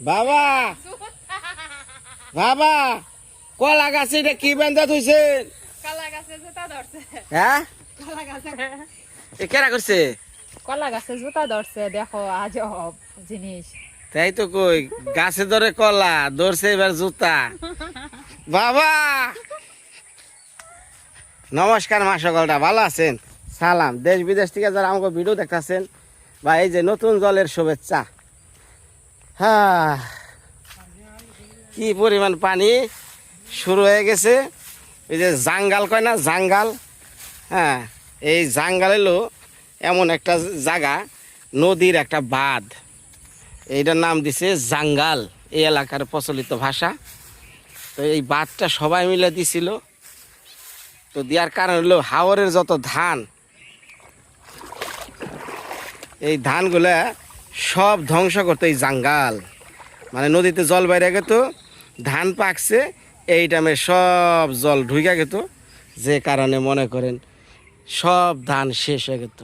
বাবা। বাবা কলা গাছে এটা কি বেঁধা কলা গাছে জুতা ধরছে। হ্যাঁ? কলা গাছে। এ কেরা করছে? কলা গাছে জুতা ধরছে দেখো আজব জিনিস। তাই তো কই গাছে ধরে কলা ধরছে এবার জুতা। বাবা। নমস্কার মা সকলটা ভালো আছেন? সালাম। দেশ বিদেশ থেকে যারা আমাকে ভিডিও দেখতেছেন বা এই যে নতুন জলের শুভেচ্ছা। হ্যাঁ। কি পরিমাণ পানি? শুরু হয়ে গেছে। এই যে জাঙ্গাল কয় না? জাঙ্গাল। হ্যাঁ এই জাঙ্গাল এলো এমন একটা জায়গা, নদীর একটা বাঁধ। এইটার নাম দিছে জাঙ্গাল, এই এলাকার প্রচলিত ভাষা। তো এই বাঁধটা সবাই মিলে দিছিল। তো দেওয়ার কারণ হলো হাওরের যত ধান, এই ধানগুলা সব ধ্বংস করতো এই জাঙ্গাল। মানে নদীতে জল বাইরে গেত, ধান পাকছে, এই টাইমে সব জল ঢুকে গেত, যে কারণে মনে করেন সব ধান শেষ হয়ে গেত।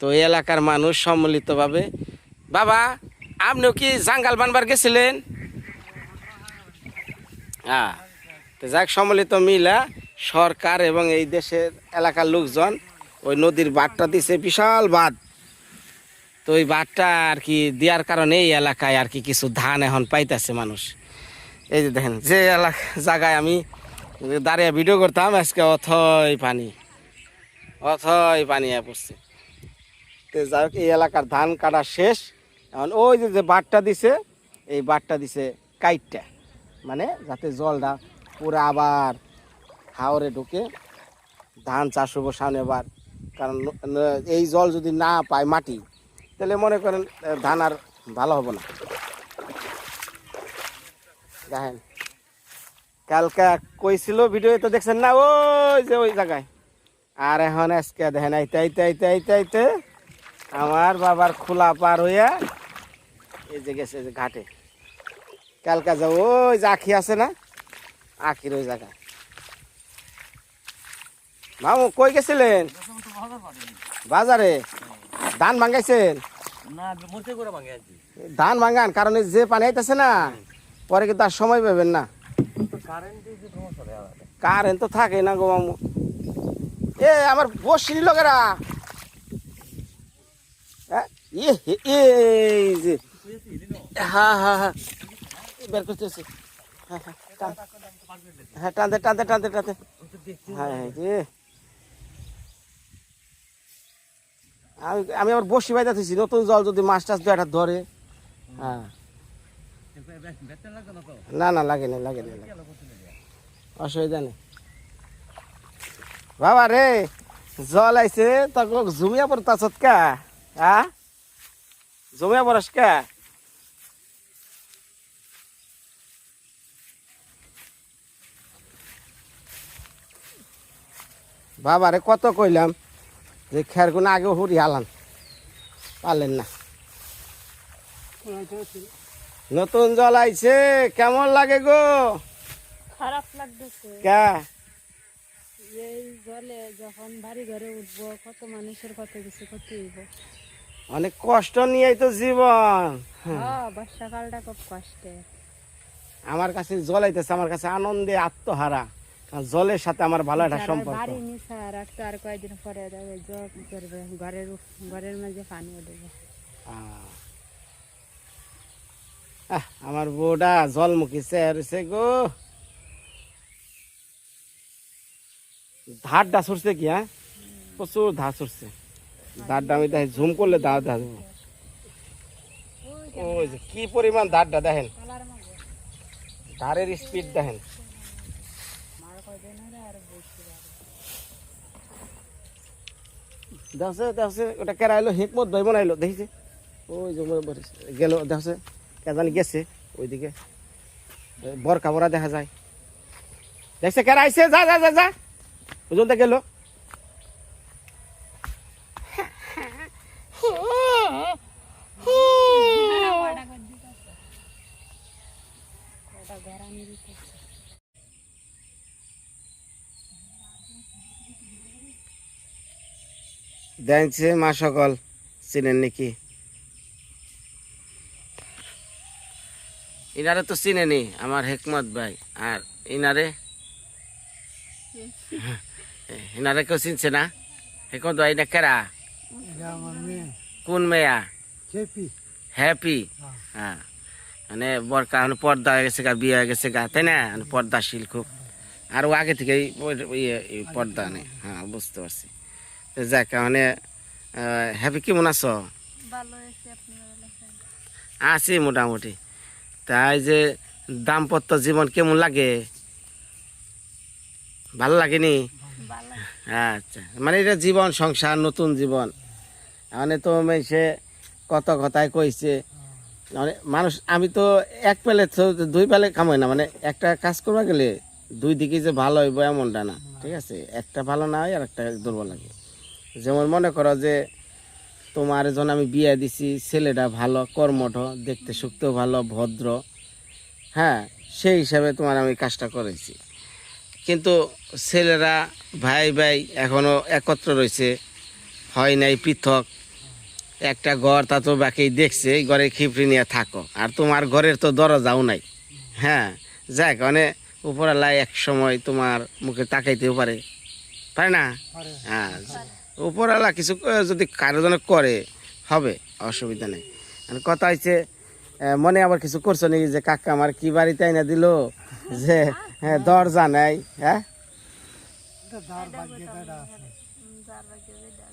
তো এলাকার মানুষ সম্মিলিতভাবে, বাবা, আপনিও কি জাঙ্গাল বানবার গেছিলেন? হ্যাঁ তো যাক, সম্মিলিত মিলা সরকার এবং এই দেশের এলাকার লোকজন ওই নদীর বাঁধটা দিছে, বিশাল বাঁধ। তো ওই বাঁধটা আর কি দেওয়ার কারণে এই এলাকায় আর কি কিছু ধান এখন পাইতেছে মানুষ। এই যে দেখেন, যে এলাকা জায়গায় আমি দাঁড়িয়ে ভিডিও করতাম, আজকে অথই পানি। অথই পানি পড়ছে। তো যাই হোক, এই এলাকার ধান কাটা শেষ। এখন ওই যে যে বাটটা দিছে, এই বাটটা দিছে কাইটটা। মানে যাতে জলটা পুরো আবার হাওরে ঢুকে ধান চাষ হব সামনে এবার। কারণ এই জল যদি না পায় মাটি তাহলে মনে করেন ধান আর ভালো হবে না। দেখেন, কালকে কইছিল ভিডিও তো দেখছেন না, ওই যে ওই জায়গায়। আর এখন আজকে দেখেন, আইতে আইতে আইতে আইতে আইতে আমার বাবার খোলা পার হইয়া এই যে গেছে যে ঘাটে। কালকা যাও ওই যে আখি আছে না, আখির ওই জায়গা মামু, কই গেছিলেন? বাজারে? ধান ভাঙাইছেন? ধান ভাঙান কারণ এই যে পানি আইতেছে না পরে কিন্তু আর সময় পাবেন না। কারেন্টে তো থাকে না গো মামু। এ আমার বসি লোকেরা এই যে। হ্যাঁ হ্যাঁ হ্যাঁ বের করতেছি হ্যাঁ হ্যাঁ হ্যাঁ টানতে টানতে টানতে টানতে হ্যাঁ এই যে আমি আমি আবার বসি বাইতে নতুন জল যদি মাছ টাছ দু একটা ধরে। হ্যাঁ। না না, লাগে না লাগে না অসুবিধা নেই। বাবা রে, জল আইছে তখন জুমিয়া পড়তা কা? হ্যাঁ জমিয়া পড়াস কা? বাবা রে, কত কইলাম? যে খেরগুলো আগে হুড়ি হালান। পারলেন না। নতুন জল আইছে কেমন লাগে গো? খারাপ লাগতেছে। কা? এই জলে যখন বাড়ি ঘরে উঠবো কত মানুষের কত কিছু করতে হইব। অনেক কষ্ট নিয়েই তো জীবন। হ্যাঁ। বর্ষাকালটা খুব কষ্টে আমার কাছে জল আইতেছে আমার কাছে আনন্দে আত্মহারা। জলের সাথে আমার ভালো একটা সম্পর্ক। বাড়ি নিচে আর একটু আর কয়েকদিন পরে যাবে জব করবে ঘরের ঘরের মাঝে পানি উঠবে আহ। আহ, আমার বউটা জলমুখী চেয়ারছে গো। ধারটা সরছে কি হ্যাঁ? প্রচুর ধার সরছে ধারটা আমি দেখে ঝুম করলে দাও দেখা যাব ওই যে কি পরিমাণ ধারটা দেখেন। ধারের স্পিড দেখেন মার কয়দিন হলে আর বেশি যাবে দেখছে দেখছে, ওটা কেরা এলো হিকমত ভাই বানাইলো দেখিছে? ওই যে। গেল, দেখছে, কেজানি গেছে, ওইদিকে বর কাবরা দেখা যায়। দেখছে কেরা আইছে, যা যা যা যা। ওজন গেল। দেখছে মা সকল চিনেন নাকি? ইনারে তো চিনেনি আমার হেকমত ভাই। আর ইনারে? ইনারে কেউ চিনছে না? হেকমত ভাই না কেরা? কোন মেয়া? হ্যাপি হ্যাঁ। মানে বরকা মানে পর্দা হয়ে গেছে গা বিয়ে হয়ে গেছে গা তাই না? পর্দাশীল খুব। আর ও আগে থেকে পর্দা নেই। হ্যাঁ বুঝতে পারছি। যাক মানে হ্যাপি কেমন আছো? আছি মোটামুটি। তাই যে দাম্পত্য জীবন কেমন লাগে? ভালো লাগেনি? আচ্ছা মানে এটা জীবন সংসার নতুন জীবন। মানে তো সে কত কথায় কইছে। মানে মানুষ আমি তো এক পেলে তো দুই পেলে কামাই না মানে একটা কাজ করবা গেলে দুই দিকে যে ভালো হইব এমনটা না ঠিক আছে? একটা ভালো না হয় আর একটা দুর্বল লাগে। যেমন মনে করো যে তোমার যখন আমি বিয়ে দিছি ছেলেটা ভালো কর্মঠ দেখতে শুকতেও ভালো ভদ্র হ্যাঁ সেই হিসাবে তোমার আমি কাজটা করেছি। কিন্তু ছেলেরা ভাই ভাই এখনও একত্র রয়েছে হয় নাই পৃথক একটা ঘর তা তো বাকি দেখছে এই ঘরে খিপড়ি নিয়ে থাকো। আর তোমার ঘরের তো দরজাও নাই। হ্যাঁ যাক মানে উপরালা এক সময় তোমার মুখে তাকাইতেও পারে। পারে না? হ্যাঁ উপরালা কিছু যদি কারও জন্য করে হবে অসুবিধা নেই। কথা হচ্ছে মনে আবার কিছু করছ নাকি যে কাকা আমার কি বাড়িতে আইনা দিল? যে হ্যাঁ, দরজা নাই হ্যাঁ?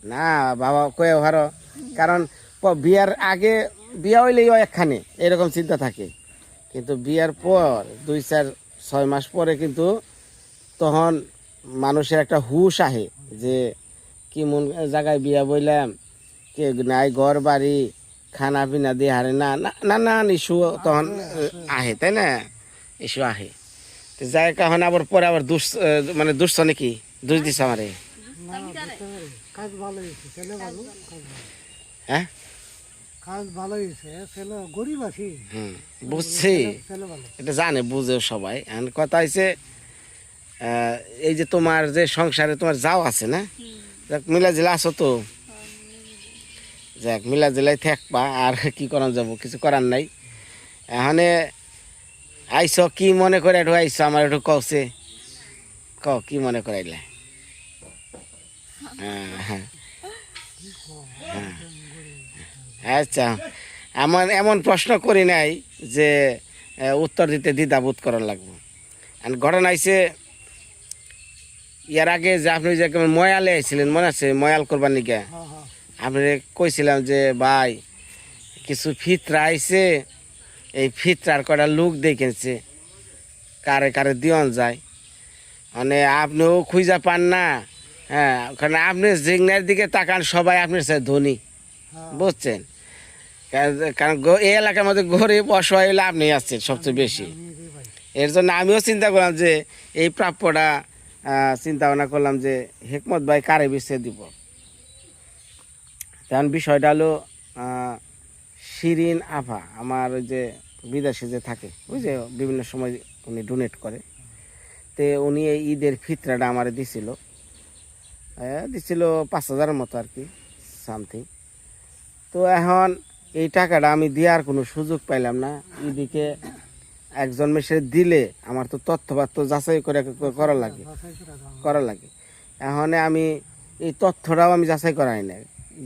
না বাবা কয়ে ভালো কারণ বিয়ার আগে বিয়া হইলেই একখানে এরকম চিন্তা থাকে। কিন্তু বিয়ার পর দুই চার ছয় মাস পরে কিন্তু তখন মানুষের একটা হুশ আহে যে কি মন জায়গায় বিয়া বইলাম। কে নাই ঘর বাড়ি খানা পিনা দিয়ে হারে না না- না না ইস্যু তখন আহে তাই না? ইস্যু আহে। তো যাই এখন আবার পরে আবার দুষ মানে দুষ্ট নাকি? দুষ দিস আমারে? হ্যাঁ? কাজ ভালো হয়েছে ছেলে গরিব আছি। হুম বুঝছি। এটা জানে বুঝে সবাই। এখন কথা হয়েছে আহ, এই যে তোমার যে সংসারে তোমার যাও আছে না? যাক, মিলা জেলা আছো তো? যাক, মিলা জেলায় থাকবা, আর কি করান যাব? কিছু করার নাই। এখানে আইস কি মনে করে একটু আইস আমার একটু কওছে ক কি মনে করাইলে হ্যাঁ হ্যাঁ। হ্যাঁ। আচ্ছা এমন এমন প্রশ্ন করি নাই যে উত্তর দিতে দ্বিধাবোধ করার লাগবে। আর ঘটনা আইছে ইয়ার আগে যে আপনি যে ময়ালে আইছিলেন মনে আছে? ময়াল করবার নিকে হ্যাঁ হ্যাঁ আপনি কইছিলাম যে ভাই কিছু ফিতরা আইছে এই ফিতরার কটা লোক দেখেছে কারে কারে দিয়ন যায়? মানে আপনিও খুঁজা পান না হ্যাঁ কারণ আপনি জিগনার দিকে তাকান সবাই আপনার সাথে ধনী। হ্যাঁ। বুঝছেন? কারণ- এই এলাকার মধ্যে গরিব অসহায় হলে আপনি আসছেন সবচেয়ে বেশি। এর জন্য আমিও চিন্তা করলাম যে এই প্রাপ্যটা চিন্তা ভাবনা করলাম যে হেকমত ভাই কারে বেছে দিব? তখন বিষয়টা হলো শিরিন আভা আমার ওই যে বিদেশে যে থাকে বুঝছে বিভিন্ন সময় উনি ডোনেট করে। তে উনি এই ঈদের ফিতরাটা আমার দিছিল। দিছিল পাঁচ হাজারের মতো আর কি সামথিং তো এখন এই টাকাটা আমি দেওয়ার কোনো সুযোগ পাইলাম না। এদিকে একজন মেসে দিলে আমার তো তথ্যপাত্র যাচাই করে করা লাগে। করা লাগে। এখন আমি এই তথ্যটাও আমি যাচাই করাই না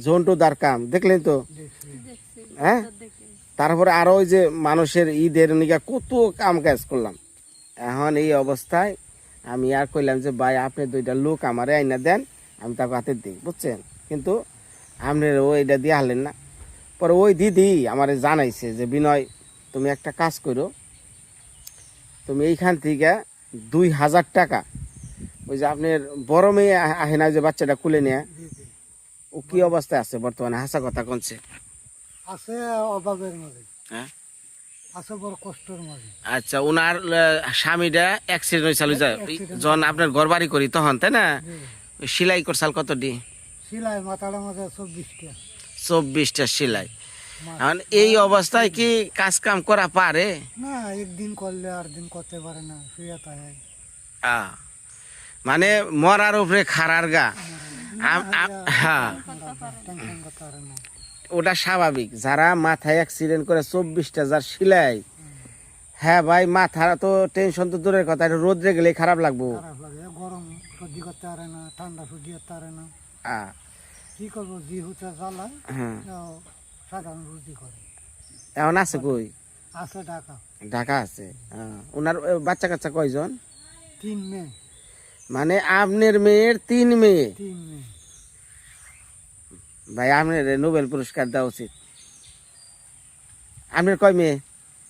জন্টু দার কাম দেখলেন তো? দেখছি। হ্যাঁ? তারপরে আরও ওই যে মানুষের ঈদের নিকা কত কাম কাজ করলাম। এখন এই অবস্থায় আমি আর কইলাম যে ভাই আপনি দুইটা লোক আমারে আইনা দেন আমি তাকে হাতে দিই। বুঝছেন? কিন্তু আপনি ওইটা দিয়ে হারলেন না। পরে ওই দিদি আমারে জানাইছে যে বিনয় তুমি একটা কাজ করো তুমি এইখান থেকে দুই হাজার টাকা। ওই যে আপনার বড় মেয়ে আহে না যে বাচ্চাটা কুলে নিয়ে। ও কি অবস্থায় আছে বর্তমানে? হাসা কথা কনছে। আছে অভাবের মাঝে। হ্যাঁ? আছে বড় কষ্টের মাঝে। আচ্ছা ওনার স্বামীটা অ্যাক্সিডেন্ট হয়েছিল যায়। যখন আপনার ঘর বাড়ি করি তখন তাই না? সেলাই করছাল কত ডি সিলাই মাথাটা মাঝে চব্বিশটা। চব্বিশটা সেলাই। এখন এই অবস্থায় কি কাজ কাম করা পারে? না একদিন করলে আর দিন করতে পারে না শুয়ে থাকে মানে মরার উপরে খারার গা। হ্যাঁ ওটা স্বাভাবিক যারা মাথায় অ্যাক্সিডেন্ট করে চব্বিশটা যার সেলাই। হ্যাঁ ভাই মাথা তো টেনশন তো দূরের কথা এটা রোদ্রে গেলে খারাপ লাগবো। গরম সহ্য করতে পারে না ঠান্ডা সহ্য করতে পারে না। কি করব জি হতে জ্বালায় হ্যাঁ। সাধারণ রুটি করে। এখন আছে কই? আছে ঢাকা। ঢাকা আছে? ওনার বাচ্চা কাচ্চা কয়জন? তিন মেয়ে। মানে আপনার মেয়ের তিন মেয়ে? তিন মেয়ে। ভাই আপনার নোবেল পুরস্কার দেওয়া উচিত। আপনার কয় মেয়ে?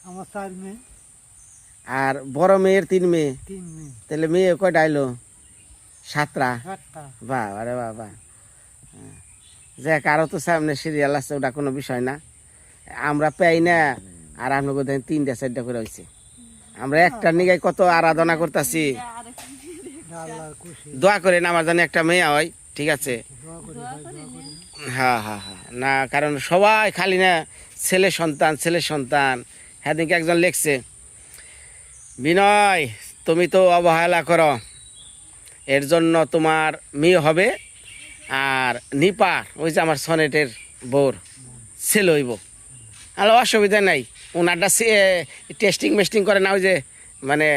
আমার চার মেয়ে। আর বড় মেয়ের তিন মেয়ে? তিন মেয়ে। তাহলে মেয়ে কয়টা আইলো? সাতটা? সাতটা। বাহ আরে বাবা যে কারও তো সামনে সিরিয়াল আছে, ওটা কোনো বিষয় না। আমরা পাই না, আর আপনি বোধহয় তিনটা, চারটা করে হয়েছে আমরা একটা নিগাই কত আরাধনা করতেছি। দোয়া করেন আমার জানি একটা মেয়ে হয়, ঠিক আছে? হ্যাঁ হ্যাঁ হ্যাঁ। না, কারণ সবাই খালি না, ছেলে সন্তান ছেলে সন্তান। হ্যাঁ একজন লিখছে, বিনয়, তুমি তো অবহেলা করো। এর জন্য তোমার মেয়ে হবে আর নিপার ওই যে আমার সনেটের বোর ছেলে হইব আর অসুবিধা নাই। ওনারটা টেস্টিং মেস্টিং করে না ওই যে মানে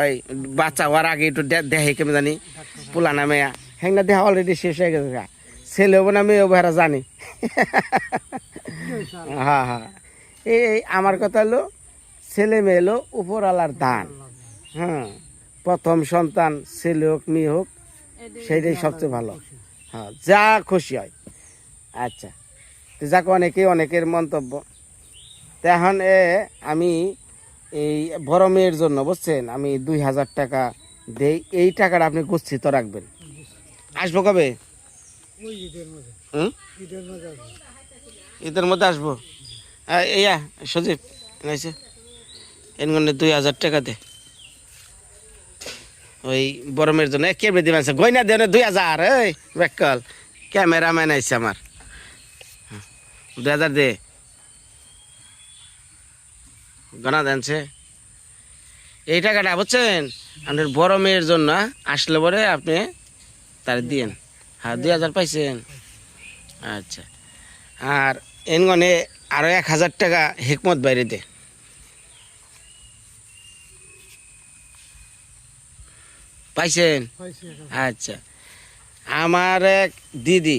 ওই বাচ্চা হওয়ার আগে একটু দেখে কেমন জানি পুলানা মেয়া। হ্যাঁ না দেখা অলরেডি শেষ হয়ে গেছে। ছেলে হব না মেয়ে হব এরা জানি। হ্যাঁ হ্যাঁ। এই এই আমার কথা হলো ছেলে মেয়ে হলো উপরওয়ালার দান। হ্যাঁ। প্রথম সন্তান ছেলে হোক মেয়ে হোক সেইটাই সবচেয়ে ভালো। হ্যাঁ যা খুশি হয়। আচ্ছা তো যাক অনেকেই অনেকের মন্তব্য। তো এখন এ আমি এই বড় মেয়ের জন্য বুঝছেন আমি দুই হাজার টাকা দেই। এই টাকাটা আপনি গচ্ছিত রাখবেন। আসব কবে? ঈদের মধ্যে। হুম? ঈদের মধ্যে আসব। ইয়া সজীব এনগনে দুই হাজার টাকা দে। ওই বরমের জন্য। কেমনে দিবেন? গয়না দেন দুই হাজার। এই, বেকল। ক্যামেরাম্যান আইছে আমার। দুই হাজার দে। গনা দেনছে। এই টাকাটা বুঝছেন? আপনার বড় মেয়ের জন্য আসলে পরে আপনি তার দিয়েন। হ্যাঁ দুই হাজার পাইছেন। আচ্ছা। আর এনগনে আরও এক হাজার টাকা হেকমত বাইরে দে। পাইছেন পাইছি আচ্ছা আমার এক দিদি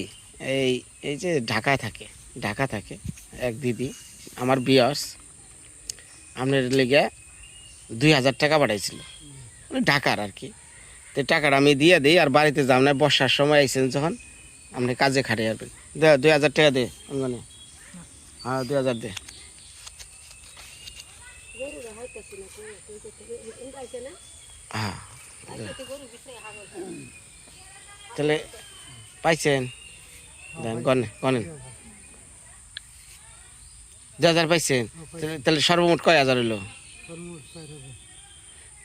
এই এই যে ঢাকায় থাকে ঢাকা থাকে এক দিদি আমার বিয়স আপনার লেগে দুই হাজার টাকা পাঠাইছিল মানে ঢাকার আর কি তো টাকাটা আমি দিয়ে দিই আর বাড়িতে যাম না বর্ষার সময় আইসেন যখন আপনি কাজে খাটে আসবেন দে দুই হাজার টাকা দে অঙ্গনে হ্যাঁ দুই হাজার দে হ্যাঁ দে। তাহলে পাইছেন? গনে গনেন দুই হাজার পাইছেন? তাহলে- সর্বমোট কয় হাজার হইল।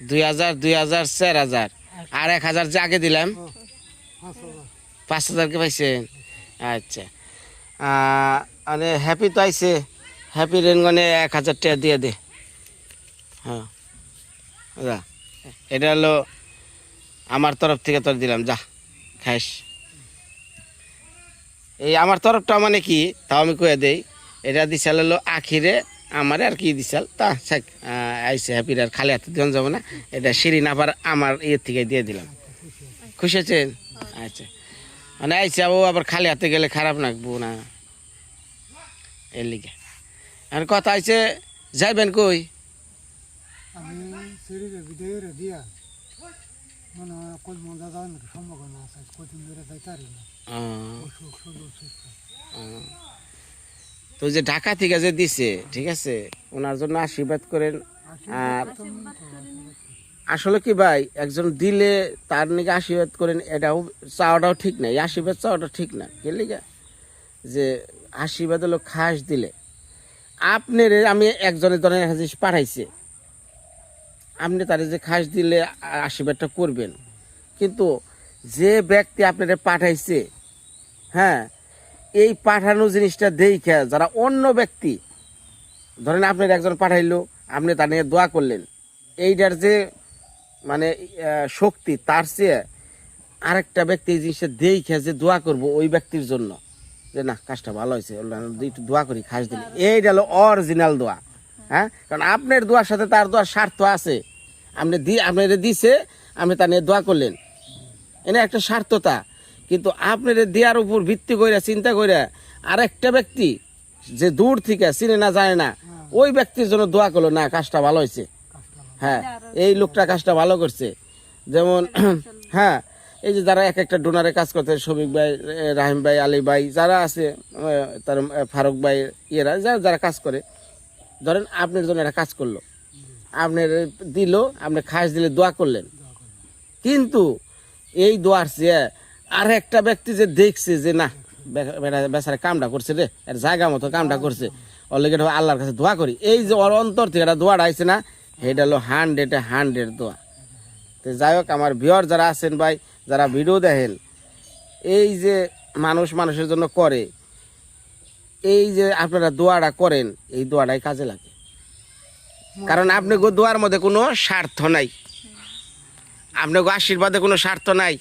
দুই হাজার দুই হাজার, চার হাজার। আর এক হাজার যে আগে দিলাম, পাঁচ হাজারকে পাইছেন? আচ্ছা। মানে হ্যাপি তো আইছে। হ্যাপি রেনগনে এক হাজার টাকা দিয়ে দে। হ্যাঁ। এটা হলো আমার তরফ থেকে তোর দিলাম, যা, খাইস। এই আমার তরফটা মানে কি, তাও আমি কয়ে দেই, এটা দিশাল হলো আখিরে, আমারে আর কি দিশাল তা থাক আইসে হ্যাপির আর খালি হাতে দিন যাব না, এটা শিরিন আবার আমার ইয়ে থেকে দিয়ে দিলাম। খুশি আছেন? আচ্ছা। মানে আইসে ও আবার খালি হাতে গেলে খারাপ লাগবো না। এর লিগে। আর কথা আইছে যাইবেন কই আমি সিঁড়িতে বিদায়ের দিয়া মনে কোন মজা যাওয়ার নাকি সম্ভাবনা আছে কদিন ধরে যাইতে পারি না। অসুখ শরীর অসুস্থ তো যে ঢাকা থেকে যে দিছে ঠিক আছে ওনার জন্য আশীর্বাদ করেন। আর আসলে কি ভাই একজন দিলে তার নাকি আশীর্বাদ করেন এটাও চাওয়াটাও ঠিক না এই আশীর্বাদ চাওয়াটা ঠিক না। কে লিগা? যে আশীর্বাদ হলো খাস দিলে। আপনার আমি একজনের ধরনের জিনিস পাঠাইছে। আপনি তার যে খাস দিলে আশীর্বাদটা করবেন। কিন্তু যে ব্যক্তি আপনারে পাঠাইছে হ্যাঁ এই পাঠানো জিনিসটা দেখে যারা অন্য ব্যক্তি, ধরেন আপনার একজন পাঠাইলো, আপনি তার নিয়ে দোয়া করলেন, এইটার যে মানে শক্তি, তার চেয়ে আরেকটা ব্যক্তি এই জিনিসটা দেখে যে দোয়া করব ওই ব্যক্তির জন্য। যে না, কাজটা ভালো হয়েছে একটু দোয়া করি, খাস দিলে। এইটা হলো অরিজিনাল দোয়া হ্যাঁ? কারণ আপনার দোয়ার সাথে তার দোয়ার স্বার্থ আছে। আপনি দি আপনার দিছে, আপনি তা নিয়ে দোয়া করলেন। এনে একটা স্বার্থতা। কিন্তু আপনার দেওয়ার উপর ভিত্তি করে চিন্তা করে আরেকটা ব্যক্তি যে দূর থেকে চিনে না, জানে না, ওই ব্যক্তির জন্য দোয়া করল, না, কাজটা ভালো হয়েছে হ্যাঁ এই লোকটা কাজটা ভালো করছে। যেমন হ্যাঁ এই যে যারা এক একটা ডোনারে কাজ করতে শফিক ভাই রাহিম ভাই, আলী ভাই, যারা আছে তার ফারুক ভাই, ইয়েরা, যারা যারা কাজ করে, ধরেন আপনার জন্য একটা কাজ করল। আপনার দিল আপনি খাস দিলে দোয়া করলেন। কিন্তু এই দোয়ার চেয়ে আর একটা ব্যক্তি যে দেখছে যে, না বেচারা কামটা করছে রে, এর জায়গা মতো কামটা করছে অলরেডি আল্লাহর কাছে দোয়া করি। এই যে ওর অন্তর থেকে একটা দোয়াটা আইছে না এটা হলো হান্ড্রেড হান্ড্রেড দোয়া। তো যাই হোক, আমার ভিওর যারা আছেন ভাই, যারা ভিডিও দেখেন, এই যে মানুষ মানুষের জন্য করে, এই যে আপনারা দোয়াটা করেন, এই দোয়াটাই কাজে লাগে। কারণ আপনি গো দোয়ার মধ্যে কোনো স্বার্থ নাই। আপনি গো আশীর্বাদে কোনো স্বার্থ নাই।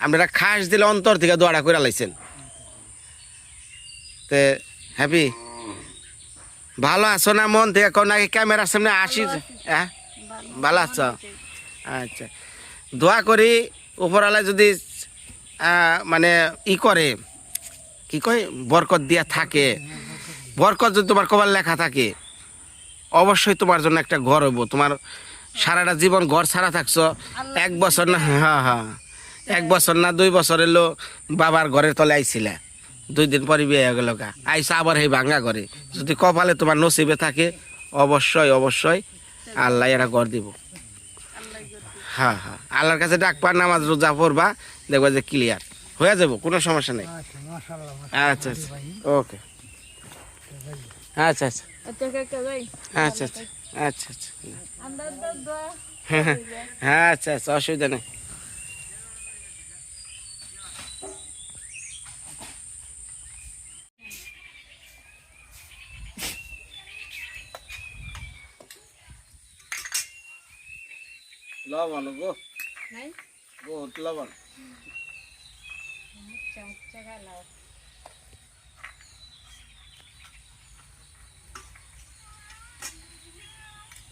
আপনারা খাস দিলে অন্তর থেকে দোয়াটা করে লাইছেন। তে, হ্যাপি? ভালো আছো না মন থেকে? কোন নাকি ক্যামেরার সামনে আসি হ্যাঁ? ভালো আছো? আচ্ছা। দোয়া করি উপরওয়ালা যদি মানে ই করে, কি কয়? বরকত দিয়া থাকে। বরকত যদি তোমার কবার লেখা থাকে। অবশ্যই তোমার জন্য একটা ঘর হইব। তোমার সারাটা জীবন ঘর ছাড়া থাকছো। এক বছর না হ্যাঁ হ্যাঁ এক বছর না দুই বছর এলো বাবার ঘরের তলে আইছিলে। দুই দিন পরে বিয়ে হয়ে গেল গা। আইসা আবার এই ভাঙ্গা ঘরে। যদি কপালে তোমার নসিবে থাকে অবশ্যই অবশ্যই আল্লাহ এরা ঘর দিব। হ্যাঁ হ্যাঁ। আল্লাহর কাছে ডাকবা নামাজ রোজা পড়বা দেখবা যে ক্লিয়ার হয়ে যাব কোনো সমস্যা নেই। আচ্ছা আচ্ছা আচ্ছা। ওকে আচ্ছা আচ্ছা। কাকা যাই আচ্ছা আচ্ছা আচ্ছা আচ্ছা আমরা তো দোয়া হ্যাঁ আচ্ছা আচ্ছা অসুবিধা নেই লবণ গো নাই বহুত লবণ চামচা গালাও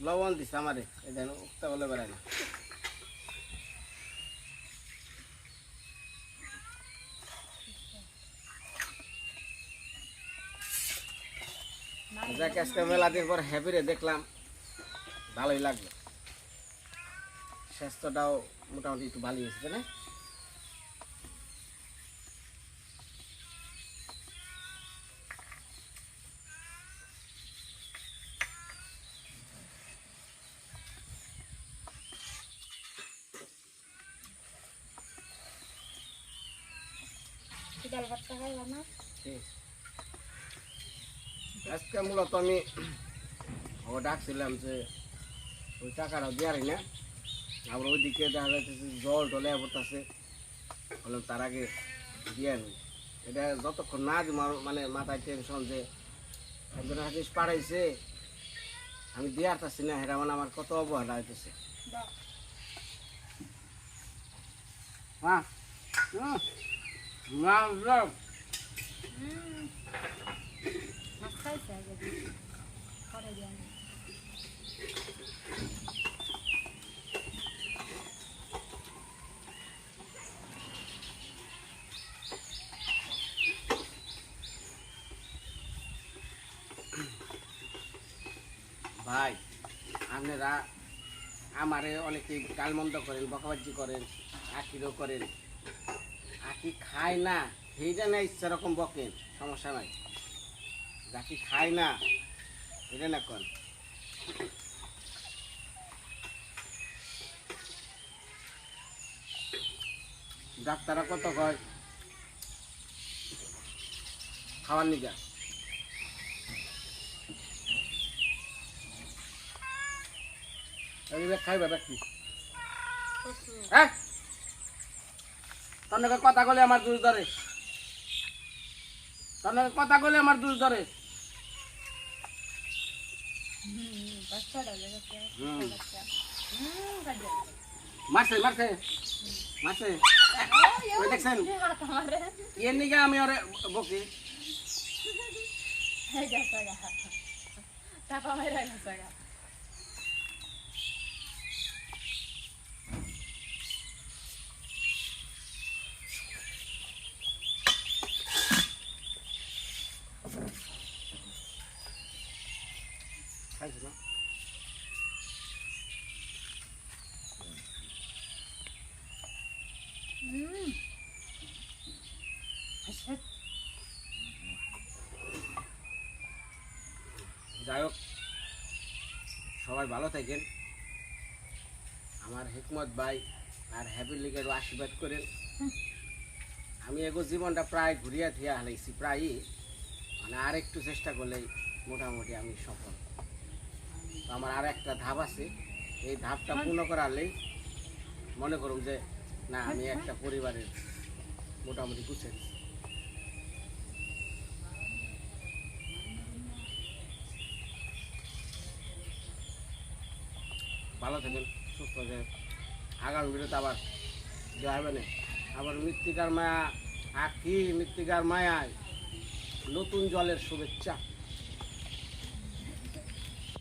লবণ দিছে আমারে। এই দেন, উক্তা বলে বেড়ায় না যাক আজকে মেলা দিন পর হ্যাপি রে দেখলাম, ভালোই লাগল। স্বাস্থ্যটাও মোটামুটি একটু ভালোই হয়েছে না? ডাল না। আজকে মূলত আমি ও ডাকছিলাম যে ওই টাকাটা না। আবার ওইদিকে দেখা যাচ্ছে জল টলে পড়তেছে। বললাম তার আগে দিয়ে নি এটা যতক্ষণ না মানে মাথায় টেনশন যে একজন হাতিস পাড়াইছে আমি দিয়ে আসতেছি না হেরা মানে আমার কত অবহেলা হইতেছে। হ্যাঁ? ভাই আপনারা আমারে অনেকে গালমন্দ করেন বকাবাজি করেন আকিরও করেন। আকি খায় না সেইটা না ইচ্ছা রকম বকেন সমস্যা নাই। যাকি খায় না এটা না কন। ডাক্তাররা কত কয়? খাওয়ার নিগা। যে খাইবা ব্যক্তি হ্যাঁ? তন্নকে কথা কলে আমার দুষ ধরে। তন্নকে কথা কলে আমার দুষ ধরে। দেখছেন আমি ওরে বকি গা। খাইছো না যাই হোক সবাই ভালো থাকেন। আমার হিকমত ভাই আর হ্যাপি লিগের আশীর্বাদ করেন। আমি এগো জীবনটা প্রায় ঘুরিয়া থিয়া হালাইছি প্রায়ই। মানে আর একটু চেষ্টা করলেই মোটামুটি আমি সফল। তো আমার আর একটা ধাপ আছে। এই ধাপটা পূর্ণ করালেই মনে করুন যে, না, আমি একটা পরিবারের মোটামুটি গুছিয়ে ভালো থাকেন, সুস্থ থাকেন। আগামী ভিডিওতে আবার দেওয়া হবে না। আবার মৃত্তিকার মায়া আখি মৃত্তিকার মায়ায়? নতুন জলের শুভেচ্ছা।